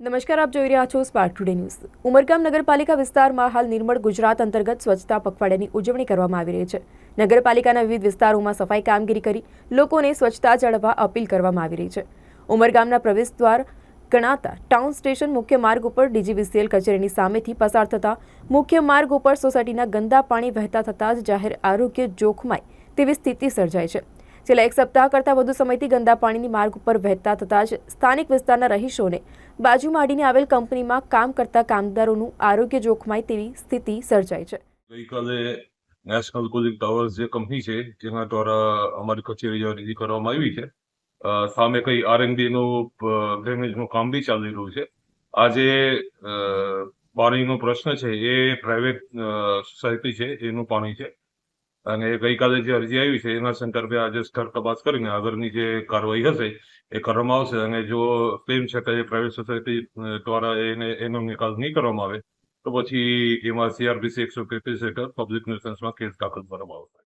નમસ્કાર, આપ જોઈ રહ્યા છો સ્પાર્ક ટુડે ન્યૂઝ ઉમરગામ નગરપાલિકા વિસ્તારમાં હાલ નિર્મળ ગુજરાત અંતર્ગત સ્વચ્છતા પખવાડિયાની ઉજવણી કરવામાં આવી રહી છે. નગરપાલિકાના વિવિધ વિસ્તારોમાં સફાઈ કામગીરી કરી લોકોને સ્વચ્છતા જાળવવા અપીલ કરવામાં આવી રહી છે. ઉમરગામના પ્રવેશ દ્વાર ગણાતા ટાઉન સ્ટેશન મુખ્ય માર્ગ ઉપર ડીજીવીસીએલ કચેરીની સામેથી પસાર થતા મુખ્ય માર્ગ ઉપર સોસાયટીના ગંદા પાણી વહેતા થતાં જ જાહેર આરોગ્ય જોખમાય તેવી સ્થિતિ સર્જાય છે. છેલ્લા એક સપ્તાહ કરતાં વધુ સમયથી ગંદા પાણીની માર્ગ ઉપર વહેતા થતાં જ સ્થાનિક વિસ્તારના રહીશોને બાજુમાં અડીને આવેલ કંપનીમાં કામ કરતા કામદારોનું આરોગ્ય જોખમાય તેવી સ્થિતિ સર્જાય છે. ગઈકાલે નેશનલ કુલિંગ ટાવર્સ જે કંપની છે, જેના દ્વારા અમારી કચેરી જે કરવામાં આવી છે. સામે કઈ આરએનબી નું ડ્રેનેજનું કામ બી ચાલી રહ્યું છે. આજે પાણીનો પ્રશ્ન છે, એ પ્રાઇવેટ સોસાયટી છે, એનું પાણી છે. અને ગઈકાલે જે અરજી આવી છે, એના સંદર્ભે આજે સ્થળ તપાસ કરીને આગળની જે કાર્યવાહી હશે, એ કરવામાં આવશે. અને જો તેમ છતાં એ પ્રાઇવેટ સોસાયટી દ્વારા એને, એનો નિકાલ નહીં કરવામાં આવે, તો પછી એમાં સીઆરપીસી એકસો તેત્રીસ હેઠળ પબ્લિક ન્યુસન્સમાં કેસ દાખલ કરવામાં આવશે.